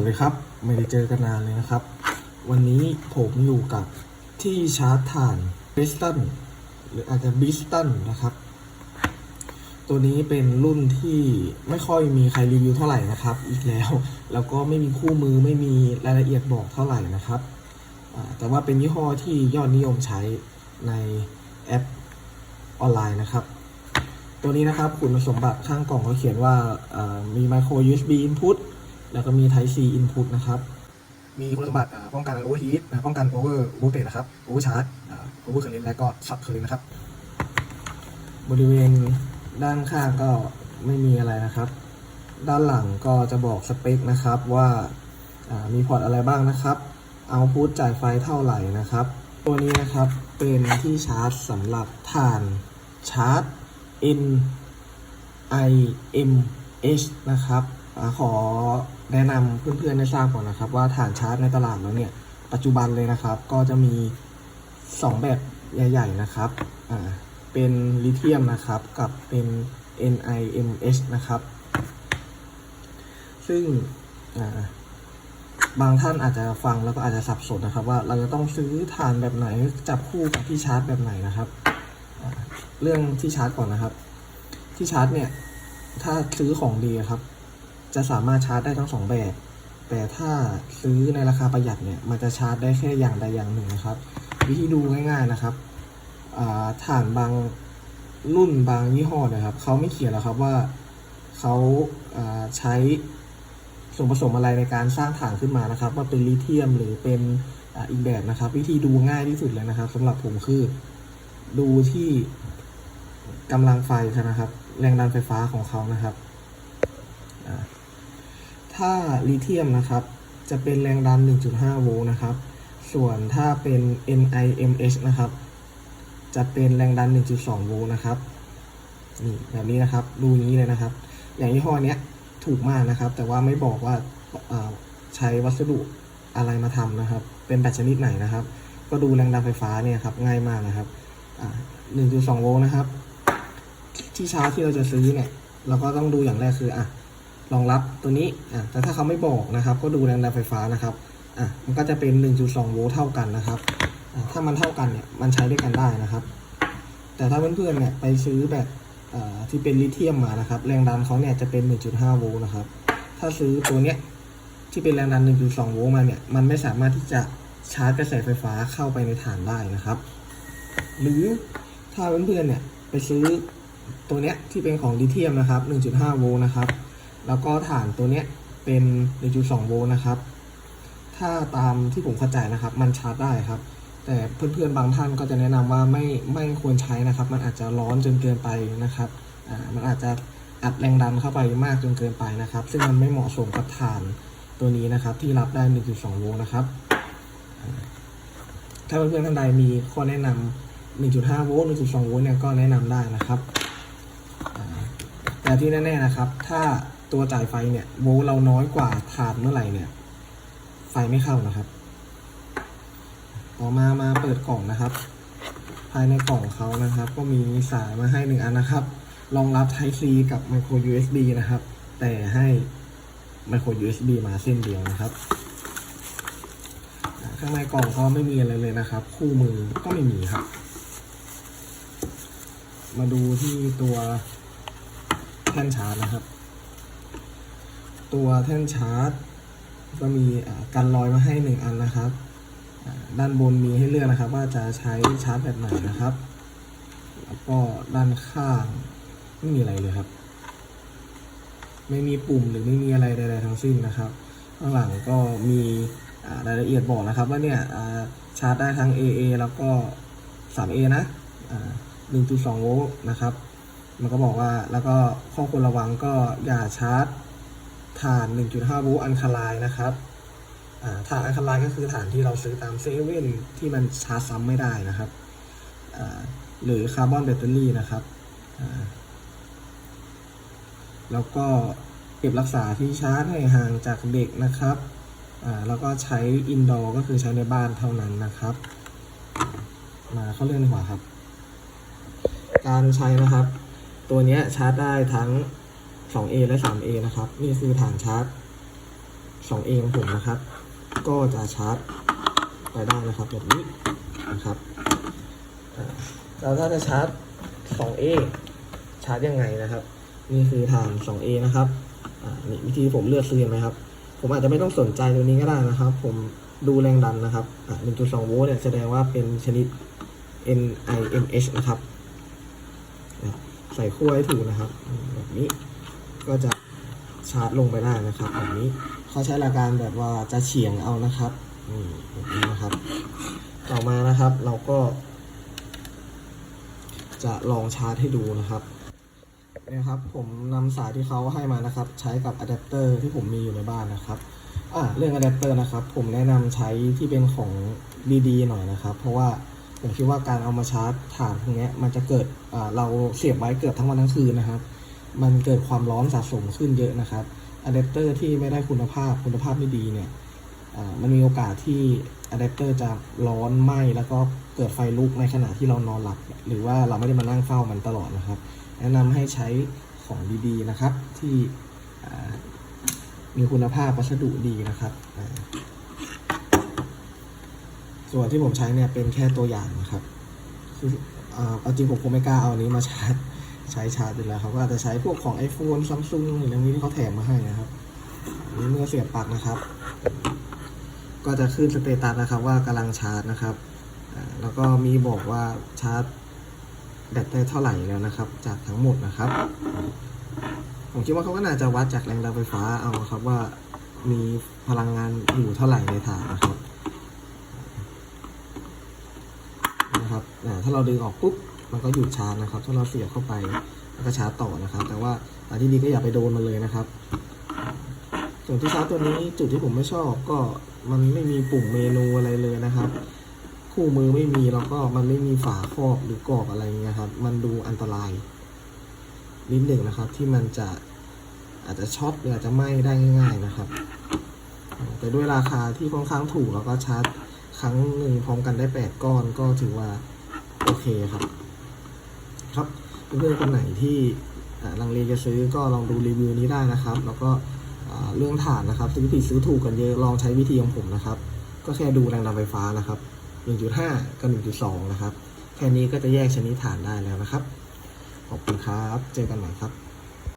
วัสดีครับ ไม่ได้เจอกันนานเลยนะครับ วันนี้ผมอยู่กับที่ชาร์จถ่านบ r สตันหรืออาจจะบิสตันนะครับ ตัวนี้เป็นรุ่นที่ไม่ค่อยมีใครรีวิวเท่าไหร่นะครับ อีกแล้ว แล้วก็ไม่มีคู่มือไม่มีรายละเอียดบอกเท่าไหร่นะครับแต่ว่าเป็นยี่ห้อที่ยอดนิยมใช้ในแอปออนไลน์นะครับ ตัวนี้นะครับคุณสมบัติข้างกล่องเขาเขียนว่าอ่ามี micro USB input แล้วก็มี Type C input นะครับ มีคุณสมบัติป้องกัน overheat นะป้องกัน over voltage นะครับ overcharge อ่า over current และก็ short current นะครับ บริเวณด้านข้างก็ไม่มีอะไรนะครับ ด้านหลังก็จะบอกสเปคนะครับว่ามีพอร์ตอะไรบ้างนะครับเอาพุทจ่ายไฟเท่าไหร่นะครับ ตัวนี้นะครับเป็นที่ชาร์จสำหรับถ่านชาร์จ N I M H นะครับ ขอแนะนำเพื่อนๆได้ทราบก่อนนะครับ ว่าฐานชาร์จในตลาดแล้วเนี่ย ปัจจุบันเลยนะครับ ก็จะมี 2 แบบใหญ่ ๆนะครับอ่าเป็นลิเธียมนะครับกับเป็น NIMH นะครับ ซึ่งบางท่านอาจจะฟังแล้วก็อาจจะสับสนนะครับ ว่าเราจะต้องซื้อฐานแบบไหนจับคู่กับที่ชาร์จแบบไหนนะครับ เรื่องที่ชาร์จก่อนนะครับ ที่ชาร์จเนี่ย ถ้าซื้อของดีอะครับ จะสามารถชาร์จได้ทั้งสองแบบ แต่ถ้าซื้อในราคาประหยัดเนี่ย มันจะชาร์จได้แค่อย่างใดอย่างหนึ่งนะครับ วิธีดูง่ายๆนะครับฐานบางรุ่นบางยี่ห้อนะครับเขาไม่เขียนหรอกครับว่าเขาาใช้ส่วนผสมอะไรในการสร้างฐานขึ้นมานะครับว่าเป็นลิเธียมหรือเป็นอ,อีกแบบนะครับ วิธีดูง่ายที่สุดเลยนะครับสำหรับผมคือดูที่กำลังไฟนะครับ แรงดันไฟฟ้าของเขานะครับ ถ้าลิเธียมนะครับ จะเป็นแรงดัน 1.5 โวลต์นะครับ ส่วนถ้าเป็น NIMH นะครับ จะเป็นแรงดัน 1.2 โวลต์นะครับ นี่แบบนี้นะครับ ดูนี้เลยนะครับ อย่างยี่ห้อเนี้ยถูกมากนะครับ แต่ว่าไม่บอกว่าาใช้วัสดุอะไรมาทำนะครับ เป็นแบตชนิดไหนนะครับ ก็ดูแรงดันไฟฟ้าเนี่ยครับ ง่ายมากนะครับ1.2 โวลต์นะครับ ที่ชาร์จที่เราจะซื้อเนี่ย เราก็ต้องดูอย่างแรกคืออะ รองรับตัวนี้อะแต่ถ้าเขาไม่บอกนะครับ ก็ดูแรงดันไฟฟ้านะครับอะมันก็จะเป็น 1.2 โวลต์เท่ากันนะครับอะถ้ามันเท่ากันเนี่ยมันใช้ด้วยกันได้นะครับ แต่ถ้าเพื่อนๆเนี่ยไปซื้อแบบอ่าที่เป็นลิเธียมมานะครับ แรงดันเขาเนี่ยจะเป็น 1.5 โวลต์นะครับ ถ้าซื้อตัวเนี้ยที่เป็นแรงดัน 1.2 โวลต์มาเนี่ยมันไม่สามารถที่จะชาร์จกระแสไฟฟ้าเข้าไปในฐานได้นะครับ หรือถ้าเพื่อนๆเนี่ยไปซื้อตัวเนี้ยที่เป็นของลิเธียมนะครับ 1.5 โวลต์นะครับ แล้วก็ฐานตัวเนี้ยเป็น1.2โวลต์นะครับ ถ้าตามที่ผมเข้าใจนะครับ มันชาร์จได้ครับ แต่เพื่อนๆบางท่านก็จะแนะนำว่าไม่ไม่ควรใช้นะครับ มันอาจจะร้อนจนเกินไปนะครับอ่ามันอาจจะอัดแรงดันเข้าไปมากจนเกินไปนะครับ ซึ่งมันไม่เหมาะสมกับฐานตัวนี้นะครับ ที่รับได้ 1.2โวลต์นะครับ ถ้าเพื่อนๆท่านใดมีข้อแนะนำ1.5 โวลต์ 1.2 โวลต์เนี่ยก็แนะนำได้นะครับ แต่ที่แน่ๆนะครับ ถ้า ตัวจ่ายไฟเนี่ยโวลต์เราน้อยกว่าฐานเมื่อไหร่เนี่ย ไฟไม่เข้านะครับ ต่อมามาเปิดกล่องนะครับ ภายในกล่องเขานะครับ ก็มีสายมาให้หนึ่งอันนะครับรองรับ Type C กับ Micro USB นะครับ แต่ให้ Micro USB มาเส้นเดียวนะครับ ข้างในกล่องเขาไม่มีอะไรเลยนะครับ คู่มือก็ไม่มีครับ มาดูที่ตัวแท่นชาร์จนะครับ ตัวแท่นชาร์จ ก็มีอ่ากันรอยมาให้หนึ่งอันนะครับด้านบนมีให้เลือกนะครับ ว่าจะใช้ชาร์จแบบไหนนะครับ แล้วก็ด้านข้างไม่มีอะไรเลยครับ ไม่มีปุ่มหรือไม่มีอะไรใดๆทั้งสิ้นนะครับข้างหลังก็มีรายละเอียดบอกนะครับ ว่าเนี่ยชาร์จได้ทั้ง AA แล้วก็ 3A นะอ่า1.2โวลต์นะครับ มันก็บอกว่าแล้วก็ข้อควรระวังก็อย่าชาร์จ ฐาน 1.5วลต์อันคาลน์นะครับฐานอันคาลน์ก็คือฐานที่เราซื้อตามเซเว่นที่มันชาร์จซ้ำไม่ได้นะครับหรือคาร์บอนแบตเตอรี่นะครับแล้วก็เก็บรักษาที่ชาร์จให้ห่างจากเด็กนะครับแล้วก็ใช้อินดอร์ก็คือใช้ในบ้านเท่านั้นนะครับ มาเข้าเรื่องดีกว่าครับ การใช้นะครับ ตัวนี้ชาร์จได้ทั้ง 2A และ 3A นะครับ นี่คือฐานชาร์จ 2A ของผมนะครับ ก็จะชาร์จไปได้นะครับแบบนี้นะครับเราถ้าจะชาร์จ 2A ชาร์จยังไงนะครับ นี่คือฐาน 2A นะครับอ่านี่วิธีผมเลือกซื้อไหมครับ ผมอาจจะไม่ต้องสนใจตัวนี้ก็ได้นะครับ ผมดูแรงดันนะครับอ่า1.2โวลต์เนี่ยแสดงว่าเป็นชนิด NIMH นะครับ ใส่ขั้วให้ถูกนะครับ แบบนี้ ก็จะชาร์จลงไปได้นะครับแบบนี้เขาใช้หลักการแบบว่าจะเฉียงเอานะครับอืมแบบนี้นะครับ ต่อมานะครับเราก็ จะลองชาร์จให้ดูนะครับนี่ครับผมนำสายที่เขาให้มานะครับ ใช้กับอะแดปเตอร์ที่ผมมีอยู่ในบ้านนะครับอ่าเรื่องอะแดปเตอร์นะครับ ผมแนะนำใช้ที่เป็นของดีๆหน่อยนะครับ เพราะว่าผมคิดว่าการเอามาชาร์จถ่านพวกนี้มันจะเกิดเราเสียบไว้เกือบทั้งวันทั้งคืนนะครับ มันเกิดความร้อนสะสมขึ้นเยอะนะครับอะแดปเตอร์ที่ไม่ได้คุณภาพคุณภาพไม่ดีเนี่ยมันมีโอกาสที่อะแดปเตอร์จะร้อนไหม้แล้วก็เกิดไฟลุกในขณะที่เรานอนหลับ หรือว่าเราไม่ได้มานั่งเฝ้ามันตลอดนะครับ แนะนำให้ใช้ของดีๆนะครับ ที่มีคุณภาพวัสดุดีนะครับส่วนที่ผมใช้เนี่ยเป็นแค่ตัวอย่างนะครับคืออ่าเอาจริงผมคงไม่กล้าเอาอันนี้มาชาร์จ ใช้ชาร์จอยู่แล้วครับก็อาจจะใช้พวกของ iPhone Samsung หรืออะไรนี้ที่เขาแถมมาให้นะครับนี้เมื่อเสียบปลั๊กนะครับ ก็จะขึ้นสเตตัสนะครับว่ากำลังชาร์จนะครับแล้วก็มีบอกว่าชาร์จแบตได้เท่าไหร่แล้วนะครับ จากทั้งหมดนะครับ ผมคิดว่าเขาก็น่าจะวัดจากแรงดันไฟฟ้าเอาครับว่ามีพลังงานอยู่เท่าไหร่ในฐานนะครับนะครับถ้าเราดึงออกปุ๊บ มันก็หยุดชาร์จนะครับ ถ้าเราเสียบเข้าไปมันก็ชาร์จต่อนะครับ แต่ว่าอันที่ดีก็อย่าไปโดนมันเลยนะครับ ส่วนที่ชาร์จตัวนี้จุดที่ผมไม่ชอบก็มันไม่มีปุ่มเมนูอะไรเลยนะครับ คู่มือไม่มีแล้วก็มันไม่มีฝาครอบหรือกรอบอะไรเงี้ยครับ มันดูอันตรายนิดหนึ่งนะครับ ที่มันจะอาจจะช็อตหรืออาจจะไหม้ได้ง่าย ๆนะครับ แต่ด้วยราคาที่ค่อนข้างถูกแล้วก็ชาร์จครั้งหนึ่งพร้อมกันได้แปดก้อนก็ถือว่า โอเคครับ ครับเพื่อนๆคนไหนที่ลังเลจะซื้อก็ลองดูรีวิวนี้ได้นะครับ แล้วก็เรื่องฐานนะครับซื้อผิดซื้อถูกกันเยอะลองใช้วิธีของผมนะครับ ก็แค่ดูแรงดันไฟฟ้านะครับ 1.5 กับ 1.2 นะครับ แค่นี้ก็จะแยกชนิดฐานได้แล้วนะครับ ขอบคุณครับ เจอกันใหม่ครับ